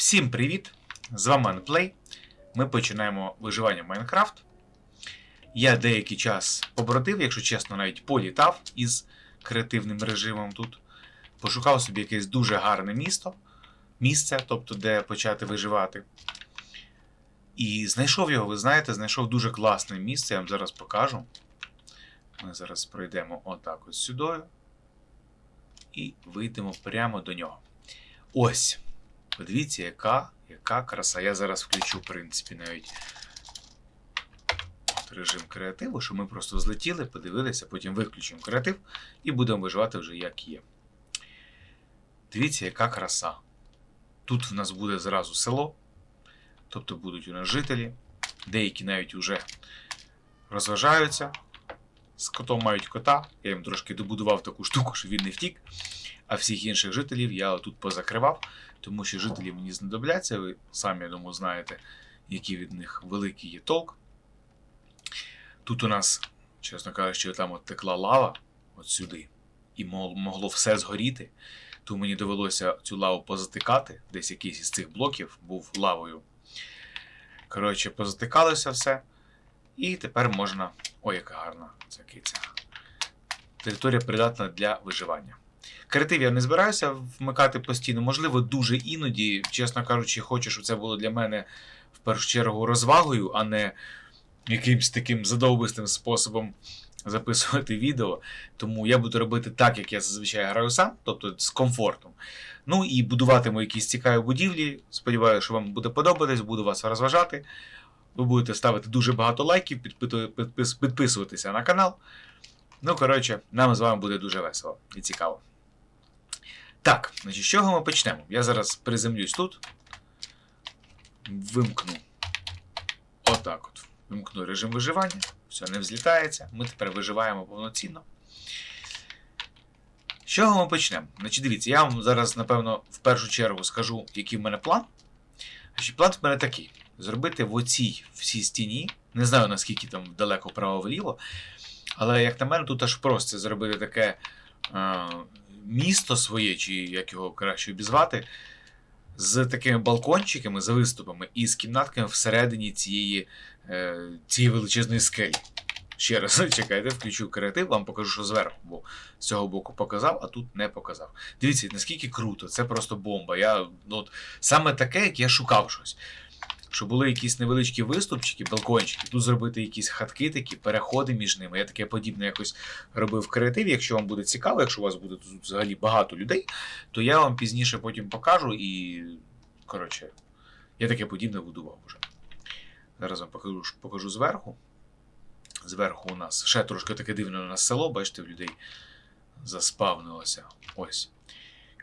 Всім привіт! З вами Unplay. Ми починаємо виживання в Майнкрафт. Я деякий час побродив, якщо чесно, навіть політав із креативним режимом тут. Пошукав собі якесь дуже гарне місто, місце, тобто де почати виживати. І знайшов його, ви знаєте, знайшов дуже класне місце, я вам зараз покажу. Ми зараз пройдемо отак ось сюди. І вийдемо прямо до нього. Ось. Подивіться, яка, яка краса. Я зараз включу, в принципі, навіть режим креативу, що ми просто злетіли, подивилися, потім виключимо креатив і будемо виживати вже як є. Дивіться, яка краса. Тут в нас буде зразу село, тобто будуть у нас жителі, деякі навіть вже розважаються. З котом мають кота. Я їм трошки добудував таку штуку, щоб він не втік. А всіх інших жителів я тут позакривав, тому що жителі мені знадобляться. Ви самі, я думаю, знаєте, який від них великий є толк. Тут у нас, чесно кажучи, там от текла лава от сюди, і могло все згоріти. То мені довелося цю лаву позатикати. Десь якийсь із цих блоків був лавою. Коротше, позатикалося все. І тепер можна. Ой, яка гарна ця киця. Територія придатна для виживання. Креатив я не збираюся вмикати постійно. Можливо, дуже іноді, чесно кажучи, хочу, щоб це було для мене в першу чергу розвагою, а не якимсь таким задовбистим способом записувати відео. Тому я буду робити так, як я зазвичай граю сам, тобто з комфортом. Ну і будуватиму якісь цікаві будівлі. Сподіваюся, що вам буде подобатись, буду вас розважати. Ви будете ставити дуже багато лайків, підписуватися на канал. Ну, коротше, нам з вами буде дуже весело і цікаво. Так, значить, з чого ми почнемо? Я зараз приземлюсь тут. Вимкну. Отак от. Вимкну режим виживання. Все, не взлітається. Ми тепер виживаємо повноцінно. З чого ми почнемо? Значить, дивіться, я вам зараз, напевно, в першу чергу скажу, який в мене план. Значить, план в мене такий: зробити в оцій всій стіні. Не знаю, наскільки там далеко вправо-вліво. Але, як на мене, тут аж просто зробити таке е, місто своє, чи як його краще обізвати, з такими балкончиками, з виступами і з кімнатками всередині цієї, е, цієї величезної скелі. Ще раз чекайте, включу креатив, вам покажу, що зверху, бо з цього боку показав, а тут не показав. Дивіться, наскільки круто, це просто бомба. Я, ну, от, саме таке, як я шукав щось. Щоб були якісь невеличкі виступчики, балкончики, тут зробити якісь хатки такі, переходи між ними. Я таке подібне якось робив в креативі. Якщо вам буде цікаво, якщо у вас буде тут взагалі багато людей, то я вам пізніше потім покажу і. Коротше, я таке подібне будував вже. Зараз вам покажу, покажу зверху. Зверху у нас ще трошки таке дивне у нас село, бачите, в людей заспавнилося. Ось.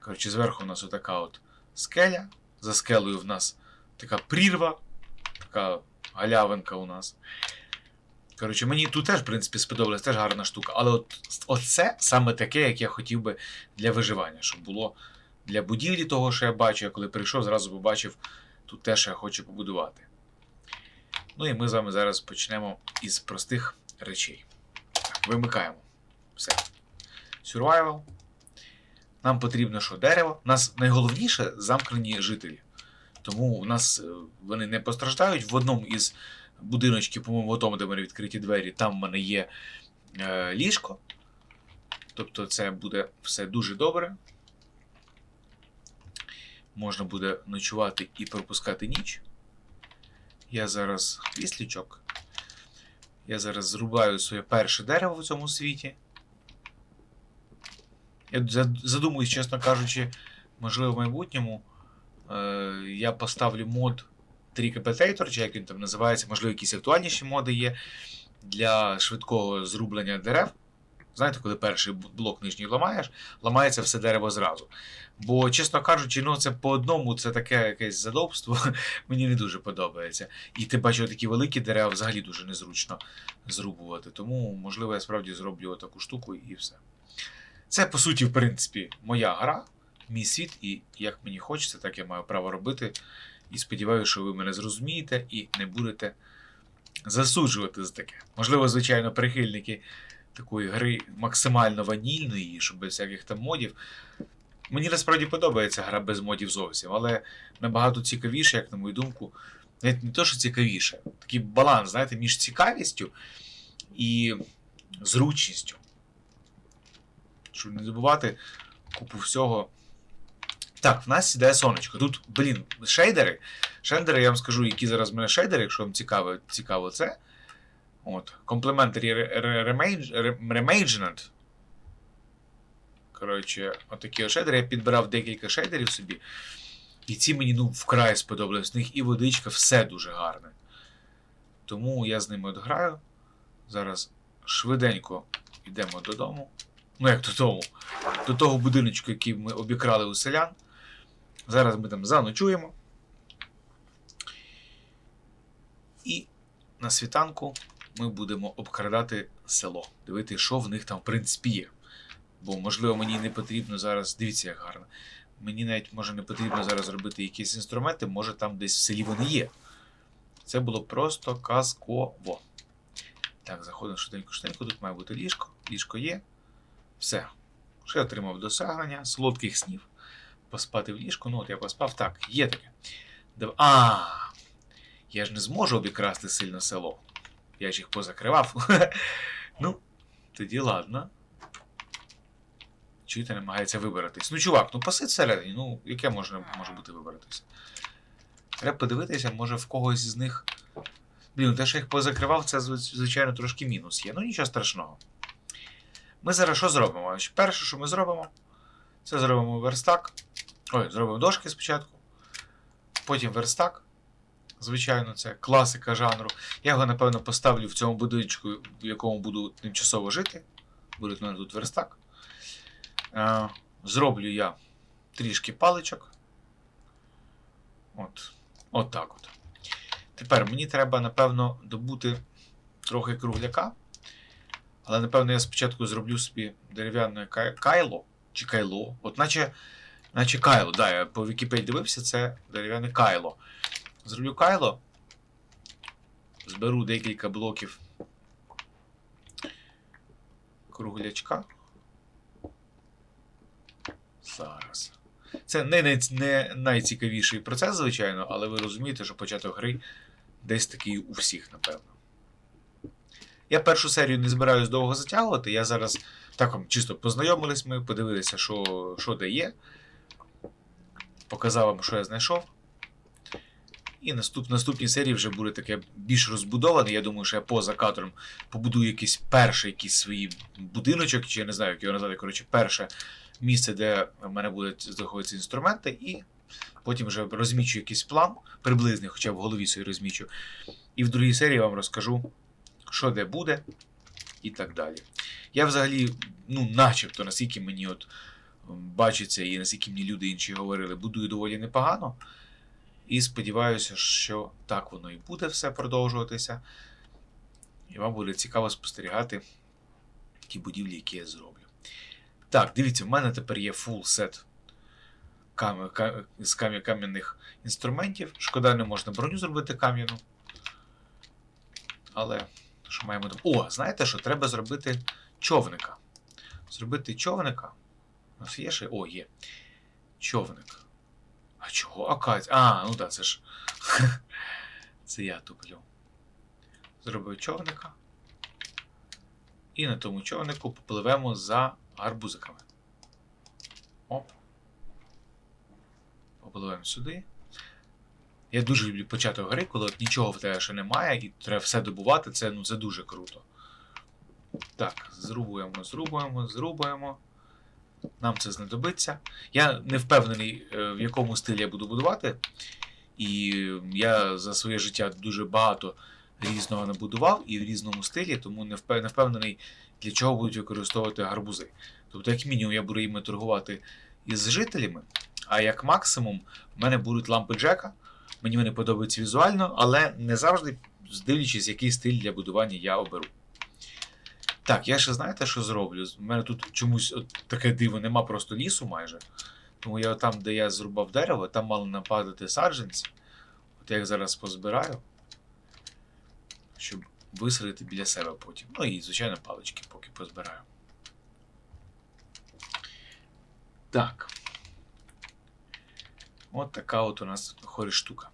Коротше, зверху у нас отака от скеля. За скелею в нас така прірва, така галявинка у нас. Коротше, мені тут теж, в принципі, сподобалась теж гарна штука. Але от оце саме таке, як я хотів би для виживання, щоб було для будівлі того, що я бачу. Я коли прийшов, зразу побачив тут те, що я хочу побудувати. Ну і ми з вами зараз почнемо із простих речей. Так, вимикаємо. Все. Survival. Нам потрібно що? Дерево. У нас найголовніше замкнені жителі. Тому у нас е, вони не постраждають. В одному із будиночків, по-моєму, в тому, де мене відкриті двері, там в мене є е, ліжко. Тобто це буде все дуже добре. Можна буде ночувати і пропускати ніч. Я зараз післічок. Я зараз зрубаю своє перше дерево в цьому світі. Я задумуюсь, чесно кажучи, можливо, в майбутньому я поставлю мод Tricapitator, чи як він там називається, можливо, якісь актуальніші моди є для швидкого зрублення дерев. Знаєте, коли перший блок нижній ламаєш, ламається все дерево зразу. Бо, чесно кажучи, ну це по одному, це таке якесь задобство, мені не дуже подобається. І ти бачиш такі великі дерева взагалі дуже незручно зрубувати. Тому, можливо, я справді зроблю таку штуку і все. Це, по суті, в принципі, моя гра, мій світ, і як мені хочеться, так я маю право робити. І сподіваюся, що ви мене зрозумієте і не будете засуджувати за таке. Можливо, звичайно, прихильники такої гри максимально ванільної, щоб без всяких там модів. Мені насправді подобається гра без модів зовсім, але набагато цікавіше, як на мою думку. Навіть не то, що цікавіше, такий баланс, знаєте, між цікавістю і зручністю. Щоб не добувати купу всього. Так, в нас сідає сонечко. Тут, блін, шейдери. Шейдери, я вам скажу, які зараз в мене шейдери, якщо вам цікаво, цікаво це. От. Complementary Remanagement. Коротше, отакі от шейдери. Я підбирав декілька шейдерів собі. І ці мені ну, вкрай сподобались. В них і водичка, все дуже гарне. Тому я з ними от. Зараз швиденько йдемо додому. Ну, як додому. До того будиночку, який ми обікрали у селян. Зараз ми там заночуємо. І на світанку ми будемо обкрадати село. Дивитися, що в них там, в принципі, є. Бо, можливо, мені не потрібно зараз. Дивіться, як гарно. Мені навіть може не потрібно зараз робити якісь інструменти, може там десь в селі вони є. Це було просто казково. Так, заходимо швиденько швиденько, тут має бути ліжко. Ліжко є. Все. Ще отримав досягнення, солодких снів. Поспати в ліжку. Ну, от я поспав. Так, є таке. Дав- А, я ж не зможу обікрасти сильно село. Я ж їх позакривав. ну, тоді ладно. Чуєте, намагається вибратись. Ну, чувак, ну посидь всередині, ну, яке може, може бути вибратися? Треба подивитися, може в когось з них. Блін, те, що їх позакривав, це, звичайно, трошки мінус є. Ну нічого страшного. Ми зараз що зробимо? Перше, що ми зробимо, це зробимо верстак. Ой, зробимо дошки спочатку. Потім верстак. Звичайно, це класика жанру. Я його, напевно, поставлю в цьому будиночку, в якому буду тимчасово жити. Буде в мене тут верстак. Е, Зроблю я трішки паличок. От. От так от. Тепер мені треба, напевно, добути трохи кругляка. Але, напевно, я спочатку зроблю собі дерев'яне кайло чи кайло. От наче, наче кайло. Да, я по Вікіпедії дивився, це дерев'яне кайло. Зроблю кайло. Зберу декілька блоків круглячка. Зараз. Це не, не, не найцікавіший процес, звичайно, але ви розумієте, що початок гри десь такий у всіх, напевно. Я першу серію не збираюсь довго затягувати. Я зараз так чисто познайомились ми, подивилися, що, що де є. Показав вам, що я знайшов. І наступ, наступній серії вже буде таке більш розбудоване. Я думаю, що я поза кадром побудую якийсь перший якийсь свій будиночок, чи я не знаю, як його назвати. Коротше, перше місце, де в мене будуть знаходитися інструменти, і потім вже розмічу якийсь план, приблизний, хоча в голові собі розмічу. І в другій серії вам розкажу, що де буде, і так далі. Я взагалі, ну, начебто, наскільки мені от бачиться, і наскільки мені люди інші говорили, будую доволі непогано. І сподіваюся, що так воно і буде все продовжуватися. І вам буде цікаво спостерігати ті будівлі, які я зроблю. Так, дивіться, в мене тепер є full сет кам... ка- з кам'я- кам'яних інструментів. Шкода, не можна броню зробити кам'яну. Але що маємо? О, знаєте що? Треба зробити човника. Зробити човника. У нас є ще. О, є. Човник. А чого? Акаць. А, ну так, це ж. Це я туплю. Зробив човника. І на тому човнику попливемо за гарбузиками. Оп. Попливемо сюди. Я дуже люблю початок гри, коли от нічого в тебе ще немає, і треба все добувати, це, ну, це дуже круто. Так, зрубуємо, зрубуємо, зрубуємо. Нам це знадобиться. Я не впевнений, е, в якому стилі я буду будувати. І я за своє життя дуже багато різного набудував і в різному стилі, тому не не впевнений, для чого будуть використовувати гарбузи. Тобто, як мінімум, я буду їми торгувати із жителями, а як максимум, в мене будуть лампи Джека. Мені вони подобаються візуально, але не завжди дивлячись, який стиль для будування я оберу. Так, я ще знаєте, що зроблю? У мене тут чомусь от таке диво, нема просто лісу майже. Тому я там, де я зрубав дерево, там мало нападати саджанці. От я їх зараз позбираю, щоб висадити біля себе потім. Ну і, звичайно, палички поки позбираю. Так. От така от у нас виходить штука.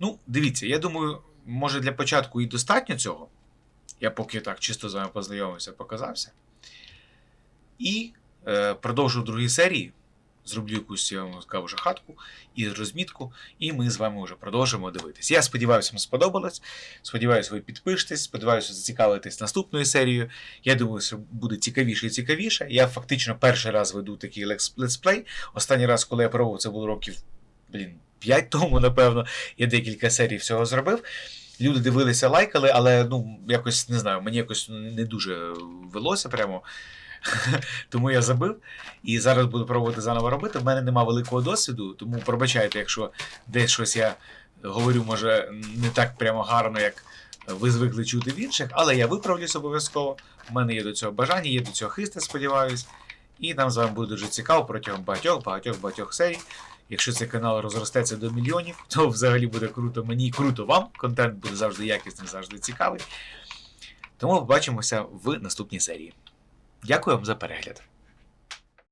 Ну, дивіться, я думаю, може для початку і достатньо цього. Я поки так чисто з вами познайомився, показався. І е, продовжу в другій серії. Зроблю якусь я вам скажу вже хатку і розмітку, і ми з вами вже продовжимо дивитись. Я сподіваюся, вам сподобалось. Сподіваюся, ви підпишетесь, сподіваюся, зацікавитесь наступною серією. Я думаю, що буде цікавіше і цікавіше. Я фактично перший раз веду такий летсплей. Останній раз, коли я пробував, це було років блін, 5 тому, напевно. Я декілька серій всього зробив. Люди дивилися, лайкали, але ну, якось не знаю, мені якось не дуже велося прямо. Тому я забив. І зараз буду пробувати заново робити. В мене нема великого досвіду, тому пробачайте, якщо десь щось я говорю, може, не так прямо гарно, як ви звикли чути в інших, але я виправлюсь обов'язково. У мене є до цього бажання, є до цього хист, сподіваюсь. І нам з вами буде дуже цікаво протягом багатьох, багатьох, багатьох серій. Якщо цей канал розростеться до мільйонів, то взагалі буде круто мені і круто вам. Контент буде завжди якісний, завжди цікавий. Тому побачимося в наступній серії. Дякую вам за перегляд.